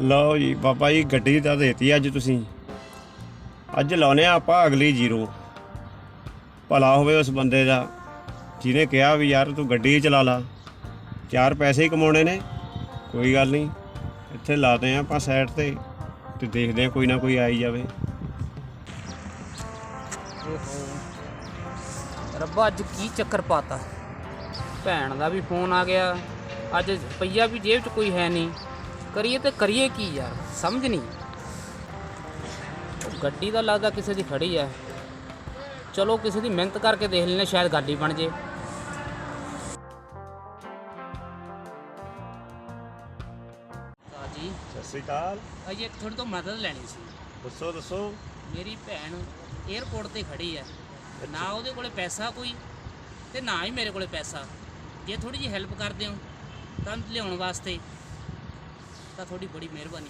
ਲਓ ਜੀ, ਬਾਬਾ ਜੀ, ਗੱਡੀ ਤਾਂ ਦੇਤੀ ਅੱਜ ਤੁਸੀਂ। ਅੱਜ ਲਾਉਨੇ ਆ ਆਪਾਂ ਅਗਲੀ ਜ਼ੀਰੋ। ਭਲਾ ਹੋਵੇ ਉਸ ਬੰਦੇ ਦਾ, ਜਿਹਨੇ ਕਿਹਾ ਵੀ ਯਾਰ ਤੂੰ ਗੱਡੀ ਹੀ ਚਲਾ ਲਾ। ਚਾਰ ਪੈਸੇ ਹੀ ਕਮਾਉਣੇ ਨੇ, ਕੋਈ ਗੱਲ ਨਹੀਂ। ਇੱਥੇ ਲਾਦੇ ਆ ਆਪਾਂ ਸਾਈਡ ਤੇ ਤੇ ਦੇਖਦੇ ਆ ਕੋਈ ਨਾ ਕੋਈ ਆਈ ਜਾਵੇ। ਰੱਬਾ, ਅੱਜ ਕੀ ਚੱਕਰ ਪਾਤਾ? ਭੈਣ ਦਾ ਵੀ ਫੋਨ ਆ ਗਿਆ। ਅੱਜ ਪਈਆ ਵੀ ਜੇਬ 'ਚ ਕੋਈ ਹੈ ਨਹੀਂ। ਕਰੀਏ ਤੇ ਕਰੀਏ ਕੀ ਯਾਰ ਸਮਝ ਨਹੀਂ। ਉਹ ਗੱਡੀ ਦਾ ਲੱਗਦਾ ਕਿਸੇ ਦੀ ਖੜੀ ਹੈ ਚਲੋ ਕਿਸੇ ਦੀ ਮਿਹਨਤ ਕਰਕੇ ਦੇਖ ਲੈਨੇ ਸ਼ਾਇਦ ਗੱਡੀ ਬਣ ਜੇ। ਜੀ ਸਤਿ ਸ੍ਰੀ ਅਕਾਲ। ਅਜੇ ਇੱਕ ਥੋੜੀ ਤੋਂ ਮਦਦ ਲੈਣੀ ਸੀ। ਦੱਸੋ ਦੱਸੋ। ਮੇਰੀ ਭੈਣ 에어ਪੋਰਟ ਤੇ ਖੜੀ ਹੈ ਨਾ ਉਹਦੇ ਕੋਲੇ ਪੈਸਾ ਕੋਈ ਤੇ ਨਾ ਹੀ ਮੇਰੇ ਕੋਲੇ ਪੈਸਾ। ਜੇ ਥੋੜੀ ਜਿਹੀ ਹੈਲਪ ਕਰ ਦਿਓ ਤਾਂ ਲਿਆਉਣ ਵਾਸਤੇ। ਤਾਂ ਤੁਹਾਡੀ ਬੜੀ ਮਿਹਰਬਾਨੀ।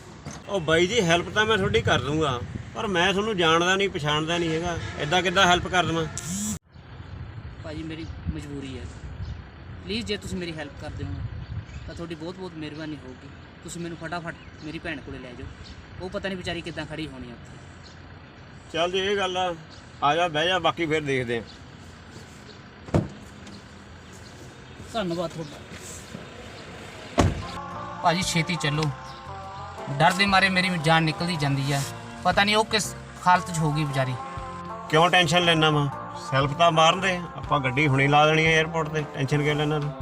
ਉਹ ਬਾਈ ਜੀ ਹੈਲਪ ਤਾਂ ਮੈਂ ਤੁਹਾਡੀ ਕਰ ਦੂੰਗਾ ਪਰ ਮੈਂ ਤੁਹਾਨੂੰ ਜਾਣਦਾ ਨਹੀਂ ਪਛਾਣਦਾ ਨਹੀਂ ਹੈਗਾ। ਐਦਾਂ ਕਿੱਦਾਂ ਹੈਲਪ ਕਰ ਦੇਵਾਂ? ਭਾਜੀ ਮੇਰੀ ਮਜਬੂਰੀ ਹੈ। ਪਲੀਜ਼ ਜੇ ਤੁਸੀਂ ਮੇਰੀ ਹੈਲਪ ਕਰ ਦਿਓ ਤਾਂ ਤੁਹਾਡੀ ਬਹੁਤ ਬਹੁਤ ਮਿਹਰਬਾਨੀ ਹੋਊਗੀ। ਤੁਸੀਂ ਮੈਨੂੰ ਫਟਾਫਟ ਮੇਰੀ ਭੈਣ ਕੋਲੇ ਲੈ ਜਾਓ। ਉਹ ਪਤਾ ਨਹੀਂ ਵਿਚਾਰੀ ਕਿੱਦਾਂ ਖੜੀ ਹੋਣੀ ਆ ਉੱਥੇ। ਚੱਲ ਜੇ ਇਹ ਗੱਲ ਆ। ਆ ਜਾ ਬਹਿ ਜਾ ਬਾਕੀ ਫਿਰ ਦੇਖਦੇ ਆ। ਧੰਨਵਾਦ ਤੁਹਾਡਾ। ਭਾਜੀ ਛੇਤੀ ਚੱਲੋ। ਡਰ ਦੇ ਮਾਰੇ ਮੇਰੀ ਜਾਨ ਨਿਕਲਦੀ ਜਾਂਦੀ ਆ। ਪਤਾ ਨਹੀਂ ਉਹ ਕਿਸ ਹਾਲਤ 'ਚ ਹੋਗੀ ਵਿਚਾਰੀ। ਕਿਉਂ ਟੈਨਸ਼ਨ ਲੈਣਾ ਵਾ? ਸੈਲਫ ਤਾਂ ਮਾਰਨ ਦੇ ਆਪਾਂ ਗੱਡੀ ਹੁਣੇ ਲਾ ਦੇਣੀ ਹੈ 에어ਪੋਰਟ ਤੇ ਟੈਨਸ਼ਨ ਕਿਉਂ ਲੈਣਾ ਤੂੰ?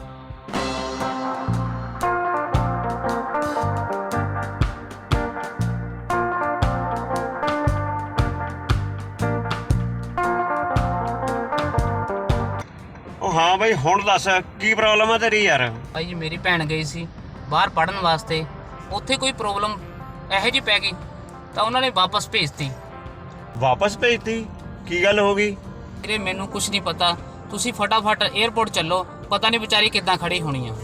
ਉਹ ਹਾਂ ਬਈ ਹੁਣ ਦੱਸ ਕੀ ਪ੍ਰੋਬਲਮ ਆ ਤੇਰੀ ਯਾਰ? ਭਾਈ ਮੇਰੀ ਭੈਣ ਗਈ ਸੀ। ਬਾਹਰ ਪੜਨ ਵਾਸਤੇ ਉੱਥੇ ਕੋਈ ਪ੍ਰੋਬਲਮ ਇਹੋ ਜਿਹੀ ਪੈ ਗਈ ਤਾਂ ਉਹਨਾਂ ਨੇ ਵਾਪਸ ਭੇਜਤੀ। ਵਾਪਸ ਭੇਜਤੀ? ਕੀ ਗੱਲ ਹੋ ਗਈ? ਵੀਰੇ ਮੈਨੂੰ ਕੁਝ ਨਹੀਂ ਪਤਾ। ਤੁਸੀਂ ਫਟਾਫਟ 에어ਪੋਰਟ ਚੱਲੋ। ਪਤਾ ਨਹੀਂ ਵਿਚਾਰੀ ਕਿੱਦਾਂ ਖੜੀ ਹੋਣੀ ਆ।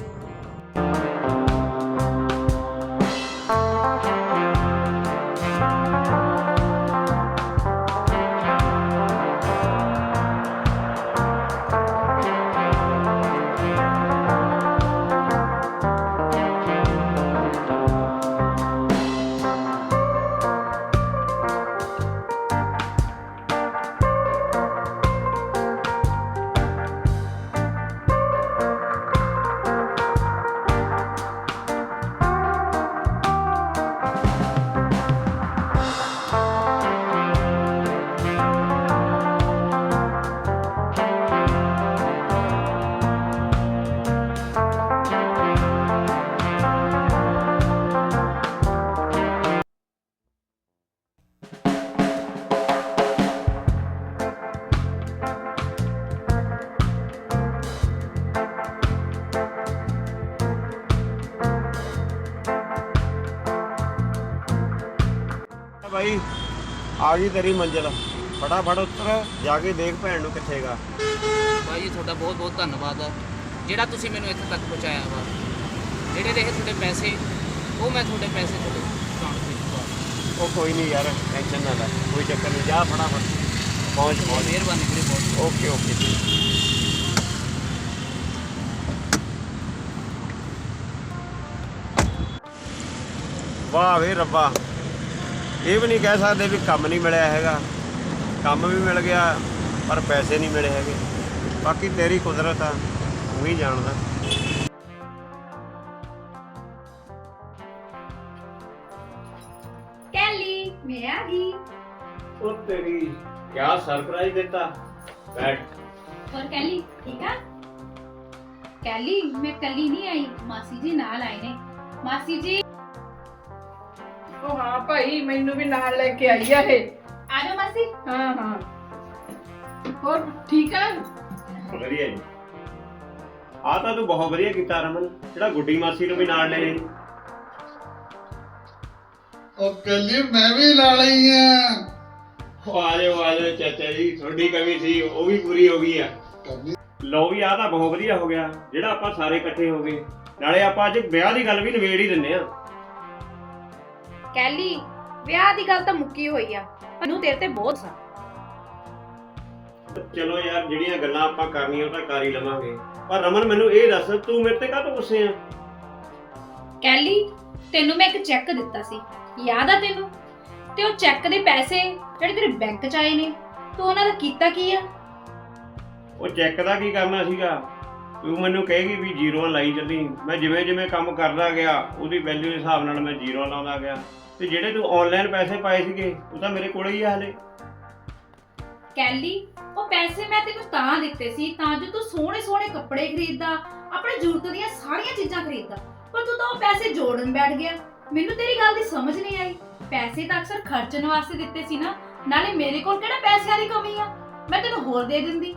ਆ ਗਈ ਤੇਰੀ ਮੰਜ਼ਿਲ। ਫਟਾਫਟ ਉੱਤਰ ਜਾ ਕੇ ਦੇਖ ਭੈਣ ਨੂੰ ਕਿੱਥੇਗਾ ਭਾਈ ਜੀ ਤੁਹਾਡਾ ਬਹੁਤ ਬਹੁਤ ਧੰਨਵਾਦ ਆ ਜਿਹੜਾ ਤੁਸੀਂ ਮੈਨੂੰ ਇੱਥੇ ਤੱਕ ਪਹੁੰਚਾਇਆ ਵਾ ਜਿਹੜੇ ਰਹੇ ਤੁਹਾਡੇ ਪੈਸੇ ਉਹ ਮੈਂ ਤੁਹਾਡੇ ਪੈਸੇ ਤੁਹਾਡੇ ਅਕਾਊਂਟ 'ਚ ਪਵਾ ਉਹ ਕੋਈ ਨਹੀਂ ਯਾਰ ਟੈਨਸ਼ਨ ਨਾ ਲੈ ਕੋਈ ਚੱਕਰ ਨਹੀਂ ਜਾ ਫਟਾਫਟ। ਪਹੁੰਚ ਪਹੁੰਚ। ਮਿਹਰਬਾਨੀ ਵੀਰੇ ਬਹੁਤ ਓਕੇ ਓਕੇ ਵਾਹ ਵੇ ਰੱਬਾ। ਇਹ ਵੀ ਨਹੀਂ ਕਹਿ ਸਕਦੇ ਵੀ ਕੰਮ ਨਹੀਂ ਮਿਲਿਆ ਹੈਗਾ। ਕੰਮ ਵੀ ਮਿਲ ਗਿਆ ਪਰ ਪੈਸੇ ਨਹੀਂ ਮਿਲੇ ਹੈਗੇ। ਬਾਕੀ ਤੇਰੀ ਕੁਦਰਤ ਆ ਤੂੰ ਹੀ ਜਾਣਦਾ। ਕੈਲੀ ਮੈਂ ਆ ਗਈ। ਉਹ ਤੇਰੀ ਕਿਆ ਸਰਪ੍ਰਾਈਜ਼ ਦਿੱਤਾ? ਬੈਠ। ਹੋਰ ਕੈਲੀ ਠੀਕ ਆ? ਕੈਲੀ ਮੈਂ ਕੱਲੀ ਨਹੀਂ ਆਈ ਮਾਸੀ ਜੀ ਨਾਲ ਆਏ ਨੇ। ਮਾਸੀ ਜੀ ਉਹ ਹਾਂ ਭਾਈ ਮੈਨੂੰ ਵੀ ਨਾਲ ਲੈ ਕੇ ਆਈ ਆ ਇਹ। ਆ ਜਾਓ ਮਾਸੀ। ਹਾਂ ਹਾਂ। ਹੋਰ ਠੀਕ ਆ? ਵਧੀਆ ਜੀ। ਆ ਤਾਂ ਤੂੰ ਬਹੁਤ ਵਧੀਆ ਕੀਤਾ ਰਮਨ ਜਿਹੜਾ ਗੁੱਡੀ ਮਾਸੀ ਨੂੰ ਵੀ ਨਾਲ ਲੈ ਆਈ। ਉਹ ਕੱਲੀ ਮੈਂ ਵੀ ਨਾਲ ਹੀ ਆ। ਉਹ ਆ ਜਾਓ ਆ ਜਾਓ ਚਾਚਾ ਜੀ ਤੁਹਾਡੀ ਕਮੀ ਸੀ ਉਹ ਵੀ ਪੂਰੀ ਹੋ ਗਈ ਆ। ਕੱਲੀ ਲਓ ਵੀ ਆ ਤਾਂ ਬਹੁਤ ਵਧੀਆ ਹੋ ਗਿਆ ਜਿਹੜਾ ਆਪਾਂ ਸਾਰੇ ਇਕੱਠੇ ਹੋ ਗਏ। ਨਾਲੇ ਆਪਾਂ ਅੱਜ ਵਿਆਹ ਦੀ ਗੱਲ ਵੀ ਨਿਬੇੜ ਹੀ ਦਿੰਨੇ ਆ। ਕੈਲੀ ਵਿਆਹ ਦੀ ਗੱਲ ਤਾਂ ਮੁੱਕੀ ਹੋਈ ਆ ਮੈਨੂੰ ਤੇਰੇ ਤੇ ਬਹੁਤ ਸਾ ਚਲੋ ਯਾਰ ਜਿਹੜੀਆਂ ਗੱਲਾਂ ਆਪਾਂ ਕਰਨੀਆਂ ਉਹ ਤਾਂ ਕਰ ਹੀ ਲਵਾਂਗੇ। ਪਰ ਰਮਨ ਮੈਨੂੰ ਇਹ ਦੱਸ ਤੂੰ ਮੇਰੇ ਤੇ ਕਾਹਤੋਂ ਗੁੱਸੇ ਆ? ਕੈਲੀ ਤੈਨੂੰ ਮੈਂ ਇੱਕ ਚੈੱਕ ਦਿੱਤਾ ਸੀ। ਯਾਦ ਆ ਤੈਨੂੰ? ਤੇ ਉਹ ਚੈੱਕ ਦੇ ਪੈਸੇ ਜਿਹੜੇ ਤੇਰੇ ਬੈਂਕ 'ਚ ਆਏ ਨੇ ਤੂੰ ਉਹਨਾਂ ਦਾ ਕੀਤਾ ਕੀ ਆ? ਉਹ ਚੈੱਕ ਦਾ ਕੀ ਕਰਨਾ ਸੀਗਾ? ਤੂੰ ਮੈਨੂੰ ਕਹੇਗੀ ਵੀ ਜ਼ੀਰੋਆਂ ਲਾਈ ਚੱਲੀ। ਮੈਂ ਜਿਵੇਂ ਜਿਵੇਂ ਕੰਮ ਕਰਦਾ ਗਿਆ ਉਹਦੀ ਵੈਲਿਊ ਦੇ ਹਿਸਾਬ ਨਾਲ ਮੈਂ ਜ਼ੀਰੋ ਲਾਉਂਦਾ ਗਿਆ। ਤੇ ਜਿਹੜੇ ਤੂੰ ਆਨਲਾਈਨ ਪੈਸੇ ਪਾਏ ਸੀਗੇ ਉਹ ਤਾਂ ਮੇਰੇ ਕੋਲ ਹੀ ਆ ਹਲੇ। ਕੈਲੀ ਉਹ ਪੈਸੇ ਮੈਂ ਤੈਨੂੰ ਤਾਂ ਦਿੱਤੇ ਸੀ ਤਾਂ ਜੋ ਤੂੰ ਸੋਹਣੇ ਸੋਹਣੇ ਕੱਪੜੇ ਖਰੀਦਦਾ ਆਪਣੇ ਜ਼ਰੂਰਤ ਦੀਆਂ ਸਾਰੀਆਂ ਚੀਜ਼ਾਂ ਖਰੀਦਦਾ ਪਰ ਤੂੰ ਤਾਂ ਉਹ ਪੈਸੇ ਜੋੜਨ ਬੈਠ ਗਿਆ। ਮੈਨੂੰ ਤੇਰੀ ਗੱਲ ਦੀ ਸਮਝ ਨਹੀਂ ਆਈ। ਪੈਸੇ ਤਾਂ ਅਕਸਰ ਖਰਚਣ ਵਾਸਤੇ ਦਿੱਤੇ ਸੀ ਨਾ ਨਾਲੇ ਮੇਰੇ ਕੋਲ ਕਿਹੜਾ ਪੈਸਿਆਂ ਦੀ ਕਮੀ ਆ? ਮੈਂ ਤੈਨੂੰ ਹੋਰ ਦੇ ਦਿੰਦੀ।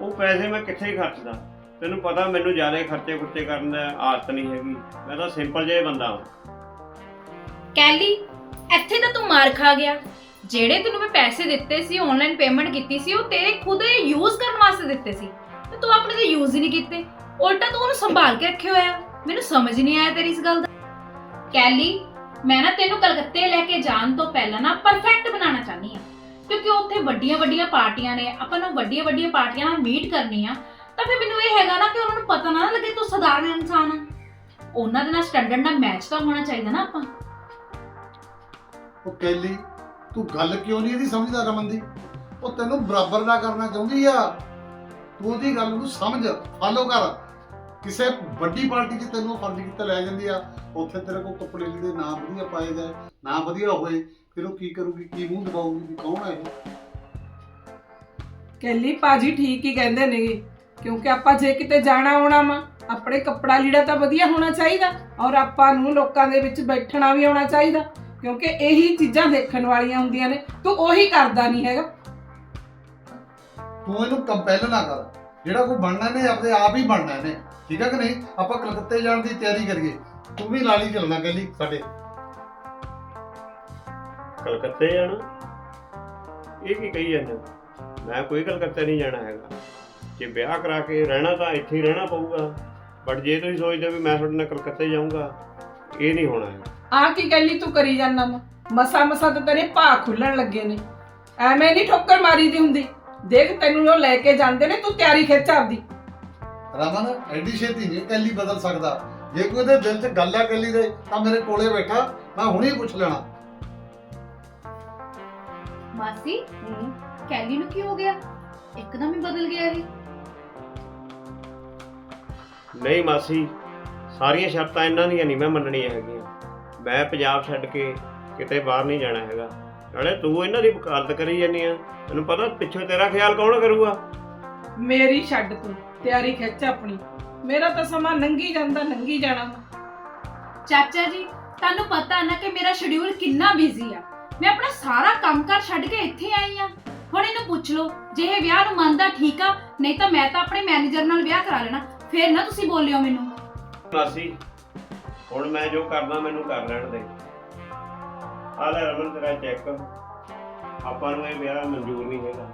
ਉਹ ਪੈਸੇ ਮੈਂ ਕਿੱਥੇ ਖਰਚਦਾ? ਤੈਨੂੰ ਪਤਾ ਮੈਨੂੰ ਜ਼ਿਆਦਾ ਖਰਚੇ ਖੁਰਚੇ ਕਰਨ ਦਾ ਆਦਤ ਨਹੀਂ ਹੈਗੀ। ਮੈਂ ਤਾਂ ਸਿੰਪਲ ਜਿਹਾ ਬੰਦਾ ਹਾਂ। ਕੈਲੀ, ਇੱਥੇ ਤਾਂ ਤੂੰ ਮਾਰ ਖਾ ਗਿਆ। ਜਿਹੜੇ ਤੈਨੂੰ ਮੈਂ ਪੈਸੇ ਦਿੱਤੇ ਸੀ ਆਨਲਾਈਨ ਪੇਮੈਂਟ ਕੀਤੀ ਸੀ, ਉਹ ਤੇਰੇ ਖੁਦ ਦੇ ਯੂਜ਼ ਕਰਨ ਵਾਸਤੇ ਦਿੱਤੇ ਸੀ। ਤੇ ਤੂੰ ਆਪਣੇ ਤੇ ਯੂਜ਼ ਹੀ ਨਹੀਂ ਕੀਤੇ। ਉਲਟਾ ਤੂੰ ਉਹਨੂੰ ਸੰਭਾਲ ਕੇ ਰੱਖਿਆ ਹੋਇਆ। ਮੈਨੂੰ ਸਮਝ ਨਹੀਂ ਆਇਆ ਤੇਰੀ ਇਸ ਗੱਲ ਦਾ। ਕੈਲੀ, ਮੈਂ ਨਾ ਤੈਨੂੰ ਕਲਕੱਤੇ ਲੈ ਕੇ ਜਾਣ ਤੋਂ ਪਹਿਲਾਂ ਨਾ ਪਰਫੈਕਟ ਬਣਾਉਣਾ ਚਾਹਨੀ ਆ ਕਿਉਂਕਿ ਉੱਥੇ ਵੱਡੀਆਂ ਵੱਡੀਆਂ ਪਾਰਟੀਆਂ ਨੇ। ਆਪਾਂ ਨੂੰ ਵੱਡੀਆਂ ਵੱਡੀਆਂ ਪਾਰਟੀਆਂ ਨਾਲ ਮੀਟ ਕਰਨੀ ਆ, ਤਾਂ ਫਿਰ ਮੈਨੂੰ ਇਹ ਹੈਗਾ ਨਾ ਕਿ ਉਹਨਾਂ ਨੂੰ ਪਤਾ ਨਾ ਲੱਗੇ ਤੂੰ ਸਧਾਰਨ ਇਨਸਾਨ ਆ। ਉਹਨਾਂ ਦੇ ਨਾਲ ਸਟੈਂਡਰਡ ਨਾਲ ਮੈਚ ਤਾਂ ਹੋਣਾ ਚਾਹੀਦਾ ਨਾ ਆਪਾਂ। ਉਹ ਕੈਲੀ, ਤੂੰ ਗੱਲ ਕਿਉਂ ਨਹੀਂ ਇਹਦੀ ਸਮਝਦਾ ਰਮਨ ਦੀ? ਉਹ ਤੈਨੂੰ ਬਰਾਬਰ ਦਾ ਕਰਨਾ ਚਾਹੁੰਦੀ ਆ। ਤੂੰ ਉਹਦੀ ਗੱਲ ਨੂੰ ਸਮਝ ਫਾਲੋ ਕਰ। ਕਿਸੇ ਵੱਡੀ ਪਾਰਟੀ 'ਚ ਤੈਨੂੰ ਫਰਜ਼ ਕੀਤਾ ਲੈ ਜਾਂਦੀ ਆ। ਉੱਥੇ ਤੇਰੇ ਕੋਲ ਕੱਪੜੇ ਲੀੜੇ ਨਾ ਵਧੀਆ ਪਾਏ ਗਏ ਨਾ ਵਧੀਆ ਹੋਏ, ਫਿਰ ਉਹ ਕੀ ਕਰੂਗੀ, ਕੀ ਮੂੰਹ ਦਬਾਊਗੀ, ਵੀ ਕੌਣ ਹੈ ਇਹ? ਪਾਜੀ ਠੀਕ ਹੀ ਕਹਿੰਦੇ ਨੇਗੇ, ਕਿਉਂਕਿ ਆਪਾਂ ਜੇ ਕਿਤੇ ਜਾਣਾ ਆਉਣਾ ਵਾ, ਆਪਣੇ ਕੱਪੜਾ ਲੀੜਾ ਤਾਂ ਵਧੀਆ ਹੋਣਾ ਚਾਹੀਦਾ, ਔਰ ਆਪਾਂ ਨੂੰ ਲੋਕਾਂ ਦੇ ਵਿੱਚ ਬੈਠਣਾ ਵੀ ਆਉਣਾ ਚਾਹੀਦਾ। ਕਿਉਂਕਿ ਇਹੀ ਚੀਜ਼ਾਂ ਦੇਖਣ ਵਾਲੀਆਂ ਹੁੰਦੀਆਂ ਨੇ ਤੂੰ ਉਹੀ ਕਰਦਾ ਨਹੀਂ ਹੈਗਾ। ਤੂੰ ਇਹਨੂੰ ਕੰਪੈਲ ਨਾ ਕਰ। ਜਿਹੜਾ ਕੋਈ ਬਣਨਾ ਨੇ ਆਪਦੇ ਆਪ ਹੀ ਬਣਨਾ ਇਹਨੇ ਠੀਕ ਹੈ ਕਿ ਨਹੀਂ? ਆਪਾਂ ਕਲਕੱਤੇ ਜਾਣ ਦੀ ਤਿਆਰੀ ਕਰੀਏ। ਤੂੰ ਵੀ ਨਾਲ ਹੀ ਚੱਲਣਾ ਕੈਲੀ ਸਾਡੇ। ਕਲਕੱਤੇ ਜਾਣਾ? ਇਹ ਕੀ ਕਹੀ ਜਾਂਦਾ ਮੈਂ ਕੋਈ ਕਲਕੱਤੇ ਨਹੀਂ ਜਾਣਾ ਹੈਗਾ। ਜੇ ਵਿਆਹ ਕਰਾ ਕੇ ਰਹਿਣਾ ਤਾਂ ਇੱਥੇ ਹੀ ਰਹਿਣਾ ਪਊਗਾ। ਬਟ ਜੇ ਤੁਸੀਂ ਸੋਚਦੇ ਹੋ ਵੀ ਮੈਂ ਤੁਹਾਡੇ ਨਾਲ ਕਲਕੱਤੇ ਜਾਊਂਗਾ ਇਹ ਨਹੀਂ ਹੋਣਾ ਹੈ ਆ ਕੀ ਕੱਲੀ ਤੂੰ ਕਰੀ ਜਾਂਦਾ ਵਾ? ਮਸਾ ਮਸਾ ਤਾਂ ਤੇਰੇ ਭਾਅ ਖੁੱਲਣ ਲੱਗੇ ਨੇ। ਐਵੇਂ ਨਹੀਂ ਠੋਕਰ ਮਾਰੀ ਦੀ ਹੁੰਦੀ। ਦੇਖ ਤੈਨੂੰ ਉਹ ਲੈ ਕੇ ਜਾਂਦੇ ਨੇ ਤੂੰ ਤਿਆਰੀ ਖਿੱਚ ਆਪਦੀ। ਰਮਨ ਐਡੀ ਛੇਤੀ ਨਹੀਂ ਕੈਲੀ ਬਦਲ ਸਕਦਾ। ਜੇ ਕੋਈ ਉਹਦੇ ਦਿਲ 'ਚ ਗੱਲ ਆ ਕੈਲੀ ਦੇ ਤਾਂ ਮੇਰੇ ਕੋਲੇ ਬੈਠਾ ਮੈਂ ਹੁਣੇ ਪੁੱਛ ਲੈਣਾ। ਮਾਸੀ ਕੈਲੀ ਨੂੰ ਕੀ ਹੋ ਗਿਆ? ਇੱਕਦਮ ਹੀ ਬਦਲ ਗਿਆ ਇਹ। ਨਹੀਂ ਮਾਸੀ ਸਾਰੀਆਂ ਸ਼ਰਤਾਂ ਇਹਨਾਂ ਦੀਆਂ ਨਹੀਂ ਮੈਂ ਮੰਨਣੀਆਂ ਹੈਗੀਆਂ। ਮੈਂ ਪੰਜਾਬ ਛੱਡ ਕੇ ਕਿਤੇ ਬਾਹਰ ਨਹੀਂ ਜਾਣਾ ਹੈਗਾ। ਨਾਲੇ ਤੂੰ ਇਹਨਾਂ ਦੀ ਵਕਾਲਤ ਕਰੀ ਜਾਂਦੀ ਆ। ਤੈਨੂੰ ਪਤਾ ਪਿੱਛੋਂ ਤੇਰਾ ਖਿਆਲ ਕੌਣ ਕਰੂਗਾ? ਮੇਰੀ ਛੱਡ ਤੂੰ ਤਿਆਰੀ ਖਿੱਚ ਆਪਣੀ। ਮੇਰਾ ਤਾਂ ਸਮਾਂ ਨੰਗੀ ਜਾਂਦਾ ਨੰਗੀ ਜਾਣਾ। ਚਾਚਾ ਜੀ ਤੁਹਾਨੂੰ ਪਤਾ ਨਾ ਕਿ ਮੇਰਾ ਸ਼ਡਿਊਲ ਕਿੰਨਾ ਬਿਜ਼ੀ ਆ। ਮੈਂ ਆਪਣਾ ਸਾਰਾ ਕੰਮਕਾਰ ਛੱਡ ਕੇ ਇੱਥੇ ਆਈ ਆ। ਹੁਣ ਇਹਨੂੰ ਪੁੱਛ ਲਓ ਜੇ ਇਹ ਵਿਆਹ ਨੂੰ ਮੰਨਦਾ ਠੀਕ ਆ ਨਹੀਂ ਤਾਂ ਮੈਂ ਤਾਂ ਆਪਣੇ ਮੈਨੇਜਰ ਨਾਲ ਵਿਆਹ ਕਰਾ ਲੈਣਾ। ਫੇਰ ਨਾ ਤੁਸੀਂ ਬੋਲਿਓ ਮੈਨੂੰ। ਮਾਸੀ ਹੁਣ ਮੈਂ ਜੋ ਕਰਦਾ, ਮੈਨੂੰ ਕਰ ਲੈਣ ਦੇ। ਆ ਲੈ ਰਮਨ, ਤੇਰਾ ਚੈੱਕ ਆਪਾਂ ਨੂੰ ਇਹ ਵਿਆਹ ਮਨਜ਼ੂਰ ਨਹੀਂ ਹੈਗਾ।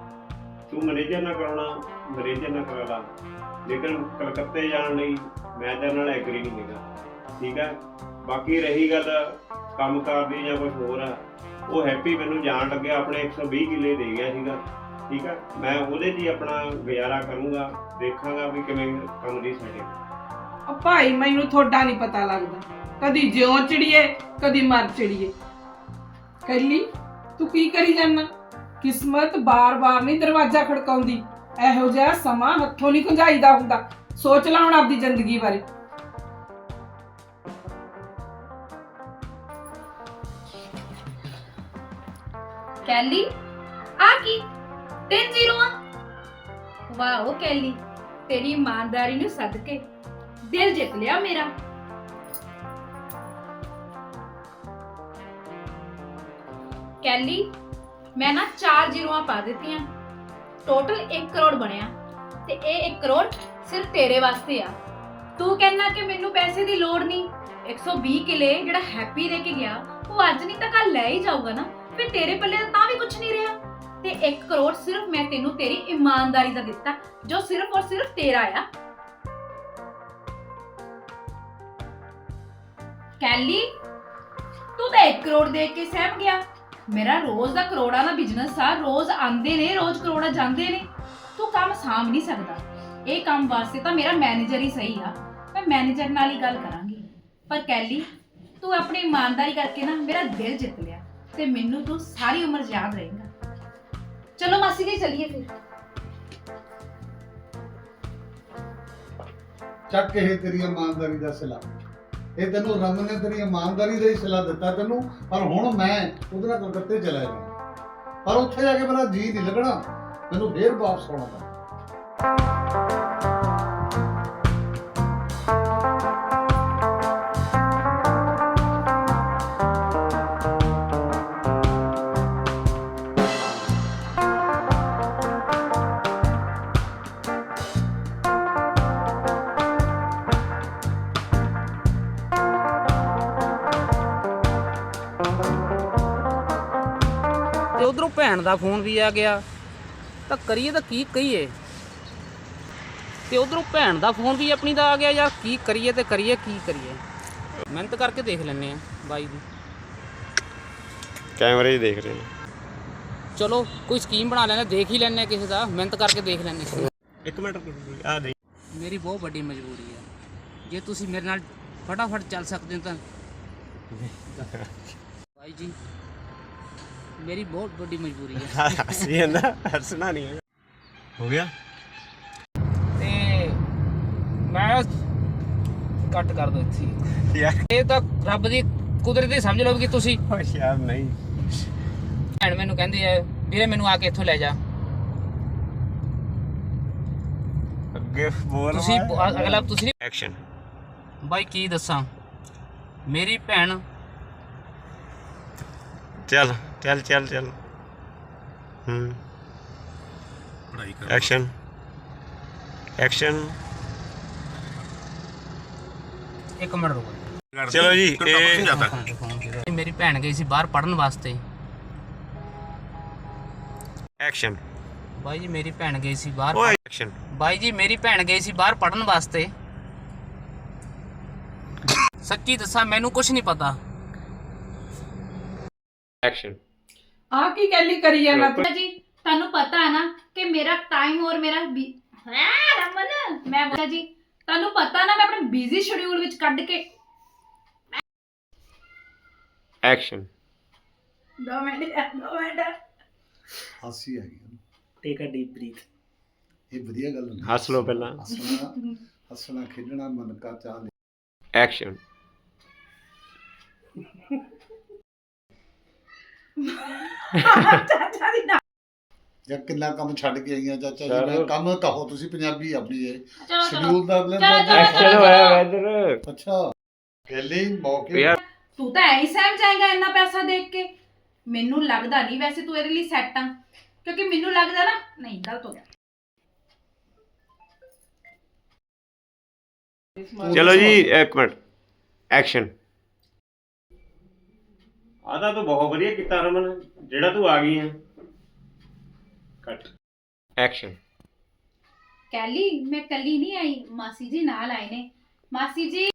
ਤੂੰ ਮੈਨੇਜਰ ਨਾਲ ਕਰਾਉਣਾ ਮੈਨੇਜਰ ਨਾਲ ਕਰਾ ਲਾ। ਲੇਕਿਨ ਕਲਕੱਤੇ ਜਾਣ ਲਈ ਮੈਂ ਤੇਰੇ ਨਾਲ ਐਗਰੀ ਨਹੀਂ ਹੈਗਾ। ਠੀਕ ਹੈ ਬਾਕੀ ਰਹੀ ਗੱਲ ਕੰਮਕਾਰ ਦੀ ਜਾਂ ਕੁਝ ਹੋਰ ਆ। ਉਹ ਹੈਪੀ ਮੈਨੂੰ ਜਾਣ ਲੱਗਿਆ, ਆਪਣੇ 120 ਕਿੱਲੇ ਦੇ ਗਿਆ ਸੀਗਾ। ਠੀਕ ਹੈ ਮੈਂ ਉਹਦੇ 'ਚ ਹੀ ਆਪਣਾ ਗੁਜ਼ਾਰਾ ਕਰੂੰਗਾ, ਦੇਖਾਂਗਾ ਵੀ ਕਿਵੇਂ ਕੰਮ ਦੀ ਸੈਟਿੰਗ ਉਹ ਭਾਈ, ਮੈਨੂੰ ਥੋੜਾ ਨਹੀਂ ਪਤਾ ਲੱਗਦਾ। ਕਦੀ ਜਿਉਂ ਚਿੜੀਏ, ਕਦੀ ਮਰ ਚਿੜੀਏ। ਕੱਲੀ, ਤੂੰ ਕੀ ਕਰੀ ਜਾਂਦਾ? ਕਿਸਮਤ ਬਾਰ-ਬਾਰ ਨਹੀਂ ਦਰਵਾਜ਼ਾ ਖੜਕਾਉਂਦੀ। ਇਹੋ ਜਿਹਾ ਸਮਾਂ ਹੱਥੋਂ ਨਹੀਂ ਖੁੰਝਾਈਦਾ ਹੁੰਦਾ। ਸੋਚ ਲੈ ਹੁਣ ਆਪਦੀ ਜ਼ਿੰਦਗੀ ਬਾਰੇ। ਕੈਲੀ, ਆ ਕੀ? ਤਿੰਨ ਜ਼ੀਰੋਆਂ? ਵਾਓ ਕੈਲੀ, ਤੇਰੀ ਇਮਾਨਦਾਰੀ ਨੂੰ ਸਦਕੇ। ਦਿਲ ਜਿੱਤ ਲਿਆ ਮੇਰਾ। ਕੈਲੀ, ਮੈਂ ਨਾ ਚਾਰ ਜ਼ੀਰੋਆਂ ਪਾ ਦਿੱਤੀਆਂ। ਟੋਟਲ 1 ਕਰੋੜ ਬਣਿਆ ਤੇ ਇਹ 1 ਕਰੋੜ ਸਿਰਫ ਤੇਰੇ ਵਾਸਤੇ ਆ। ਤੂੰ ਕਹਿੰਦਾ ਕਿ ਮੈਨੂੰ ਪੈਸੇ ਦੀ ਲੋੜ ਨਹੀਂ। 120 ਕਿਲੇ ਜਿਹੜਾ ਹੈਪੀ ਦੇ ਕੇ ਗਿਆ, ਉਹ ਅੱਜ ਨਹੀਂ ਤਾਂ ਕੱਲ ਲੈ ਹੀ ਜਾਊਗਾ ਨਾ। ਫਿਰ ਤੇਰੇ ਪੱਲੇ ਤਾਂ ਤਾਂ ਵੀ ਕੁਝ ਨਹੀਂ ਰਿਹਾ। ਤੇ 1 ਕਰੋੜ ਸਿਰਫ ਮੈਂ ਤੈਨੂੰ ਤੇਰੀ ਇਮਾਨਦਾਰੀ ਦਾ ਦਿੱਤਾ, ਜੋ ਸਿਰਫ ਔਰ ਸਿਰਫ ਤੇਰਾ ਆ। ਕੈਲੀ, ਤੂੰ ਤਾਂ 1 ਕਰੋੜ ਦੇ ਕੇ ਸਹਿਮ ਗਿਆ। ਮੇਰਾ ਰੋਜ਼ ਦਾ ਕਰੋੜਾਂ ਦਾ ਬਿਜ਼ਨਸ ਆ, ਰੋਜ਼ ਆਂਦੇ ਨੇ, ਰੋਜ਼ ਕਰੋੜਾਂ ਜਾਂਦੇ ਨੇ। ਤੂੰ ਕੰਮ ਸਾਂਭ ਨਹੀਂ ਸਕਦਾ। ਇਹ ਕੰਮ ਵਾਸਤੇ ਤਾਂ ਮੇਰਾ ਮੈਨੇਜਰ ਹੀ ਸਹੀ ਆ। ਮੈਂ ਮੈਨੇਜਰ ਨਾਲ ਹੀ ਗੱਲ ਕਰਾਂਗੀ। ਪਰ ਕੈਲੀ, ਤੂੰ ਆਪਣੀ ਇਮਾਨਦਾਰੀ ਕਰਕੇ ਨਾ ਮੇਰਾ ਦਿਲ ਜਿੱਤ ਲਿਆ ਤੇ ਮੈਨੂੰ ਤੂੰ ਸਾਰੀ ਉਮਰ ਯਾਦ ਰਹੇਗਾ। ਚਲੋ ਮਾਸੀ ਜੀ, ਚੱਲੀਏ ਫਿਰ। ਚੱਕ ਇਹ ਤੇਰੀ ਇਮਾਨਦਾਰੀ ਦਾ ਸਿਲਾ। ਇਹ ਤੈਨੂੰ ਰੰਗ ਨੇ ਤੇਰੀ ਇਮਾਨਦਾਰੀ ਦਾ ਹੀ ਸਿਲਾ ਦਿੱਤਾ ਤੈਨੂੰ, ਪਰ ਹੁਣ ਮੈਂ ਉਹਦੇ ਨਾਲ ਕਲਕੱਤੇ ਚਲਾ ਜਾਣਾ ਪਰ ਉੱਥੇ ਜਾ ਕੇ ਮੇਰਾ ਜੀ ਨਹੀਂ ਲੱਗਣਾ। ਮੈਨੂੰ ਫੇਰ ਵਾਪਸ ਆਉਣਾ ਪੈਣਾ। ਭੈਣ ਦਾ ਫੋਨ ਵੀ ਆ ਗਿਆ। ਤਾਂ ਕਰੀਏ ਤਾਂ ਕੀ ਕਹੀਏ? ਤੇ ਉਧਰੋਂ ਭੈਣ ਦਾ ਫੋਨ ਵੀ ਆਪਣੀ ਦਾ ਆ ਗਿਆ ਯਾਰ ਕੀ ਕਰੀਏ ਤੇ ਕਰੀਏ ਕੀ ਕਰੀਏ? ਮਿਹਨਤ ਕਰਕੇ ਦੇਖ ਲੈਨੇ ਆ ਬਾਈ ਦੀ। ਕੈਮਰੇ 'ਚ ਦੇਖ ਰਹੇ ਨੇ। ਚਲੋ ਕੋਈ ਸਕੀਮ ਬਣਾ ਲੈਂਦੇ ਦੇਖ ਹੀ ਲੈਨੇ ਕਿਸੇ ਦਾ ਮਿਹਨਤ ਕਰਕੇ ਦੇਖ ਲੈਨੇ ਇੱਕ ਮਿੰਟ ਆ ਦੇ ਮੇਰੀ ਬਹੁਤ ਵੱਡੀ ਮਜਬੂਰੀ ਹੈ। ਜੇ ਤੁਸੀਂ ਮੇਰੇ ਨਾਲ ਫਟਾਫਟ ਚੱਲ ਸਕਦੇ ਹੋ ਤਾਂ। ਭਾਈ ਜੀ ਮੇਰੀ ਬਹੁਤ ਵੱਡੀ ਮਜਬੂਰੀ ਹੈ। ਹੱਸੀ ਜਾਂਦਾ ਹੱਸਣਾ ਨਹੀਂ ਹੈਗਾ ਹੋ ਗਿਆ? ਤੇ ਮੈਂ ਕੱਟ ਕਰ ਦੋ ਇੱਥੇ ਹੀ। ਯਾਰ। ਇਹ ਤਾਂ ਰੱਬ ਦੀ ਕੁਦਰਤ ਸਮਝ ਲਓ ਕਿ ਤੁਸੀਂ ਓ ਯਾਰ ਨਹੀਂ। ਭੈਣ ਮੈਨੂੰ ਕਹਿੰਦੀ ਹੈ ਵੀਰੇ ਮੈਨੂੰ ਆ ਕੇ ਇੱਥੋਂ ਲੈ ਜਾ। ਅੱਗੇ ਬੋਲ ਤੁਸੀਂ ਅਗਲਾ ਤੁਸੀਂ ਨਹੀਂ- ਐਕਸ਼ਨ ਬਾਈ ਕੀ ਦੱਸਾਂ? ਮੇਰੀ ਭੈਣ ਚੱਲ। ਚੱਲ ਚੱਲ ਚੱਲ। ਹੂੰ। ਪੜਾਈ ਕਰ। ਐਕਸ਼ਨ ਐਕਸ਼ਨ ਇੱਕ ਮਿੰਟ ਰੁਕੋ। ਚਲੋ ਜੀ, ਇਹ- ਮੇਰੀ ਭੈਣ ਗਈ ਸੀ ਬਾਹਰ ਪੜਨ ਵਾਸਤੇ। ਐਕਸ਼ਨ ਬਾਈ ਜੀ ਮੇਰੀ ਭੈਣ ਗਈ ਸੀ ਬਾਹਰ ਓਏ। ਐਕਸ਼ਨ ਬਾਈ ਜੀ ਮੇਰੀ ਭੈਣ ਗਈ ਸੀ ਬਾਹਰ ਪੜਨ ਵਾਸਤੇ। ਸੱਚੀ ਦੱਸਾਂ ਮੈਨੂੰ ਕੁਝ ਨਹੀਂ ਪਤਾ। ਐਕਸ਼ਨ ਆ ਕੀ ਕੈਲੀ ਕਰੀ ਜਾਣਾ ਤੂੰ? ਜੀ ਤੁਹਾਨੂੰ ਪਤਾ ਹੈ ਨਾ ਕਿ ਮੇਰਾ ਟਾਈਮ ਔਰ ਮੇਰਾ ਬੀ- ਹੈ ਰਮਨ? ਮੈਂ ਬੋਲਿਆ ਜੀ ਤੁਹਾਨੂੰ ਪਤਾ ਨਾ ਮੈਂ ਆਪਣੇ ਬਿਜ਼ੀ ਸ਼ਡਿਊਲ ਵਿੱਚ ਕੱਢ ਕੇ ਐਕਸ਼ਨ ਦੋ ਮਿੰਟ ਦੋ ਮਿੰਟ। ਹਾਸੀ ਆ ਗਈ ਟੇਕ ਅ ਡੀਪ ਬਰੀਥ ਇਹ ਵਧੀਆ ਗੱਲ ਹੁੰਦੀ ਹੱਸ ਲਓ ਪਹਿਲਾਂ। ਹੱਸਣਾ ਹੱਸਣਾ ਖੇਡਣਾ ਮਨ ਕਾ ਚਾਹ ਐਕਸ਼ਨ ਚਾਚਾ ਦੀ ਨਾ ਜਾਂ ਕਿੰਨਾ ਕੰਮ ਛੱਡ ਕੇ ਆਈਆਂ ਚਾਚਾ ਜੀ। ਮੈਂ ਕੰਮ ਕਹੋ ਤੁਸੀਂ ਪੰਜਾਬੀ ਆਪਣੀ ਇਹ। ਚਲੋ ਚਲੋ। ਸ਼ਡਿਊਲ ਦਾ ਅਗਲੇ ਐਕਸ਼ਨ ਹੋਇਆ ਵੈਦਰ ਅੱਛਾ। ਪਹਿਲੇ ਮੌਕੇ। ਯਾਰ ਤੂੰ ਤਾਂ ਐ ਹੀ ਸਹਿਮ ਜਾਏਗਾ ਇੰਨਾ ਪੈਸਾ ਦੇਖ ਕੇ। ਮੈਨੂੰ ਲੱਗਦਾ ਨਹੀਂ ਵੈਸੇ ਤੂੰ ਇਹਦੇ ਲਈ ਸੈੱਟ ਆ। ਕਿਉਂਕਿ ਮੈਨੂੰ ਲੱਗਦਾ ਨਾ ਨਹੀਂ ਗਲਤ ਹੋ ਗਿਆ। ਚਲੋ ਜੀ ਇੱਕ ਮਿੰਟ। ਐਕਸ਼ਨ। ਆਦਾ ਤੂੰ ਬਹੁਤ ਵਧੀਆ ਕੀਤਾ ਰਮਨ ਜਿਹੜਾ ਤੂੰ ਆ ਗਈ ਹੈ ਕੱਟ। ਐਕਸ਼ਨ ਕੈਲੀ ਮੈਂ ਕੱਲੀ ਨਹੀਂ ਆਈ ਮਾਸੀ ਜੀ ਨਾਲ ਆਏ ਨੇ। ਮਾਸੀ ਜੀ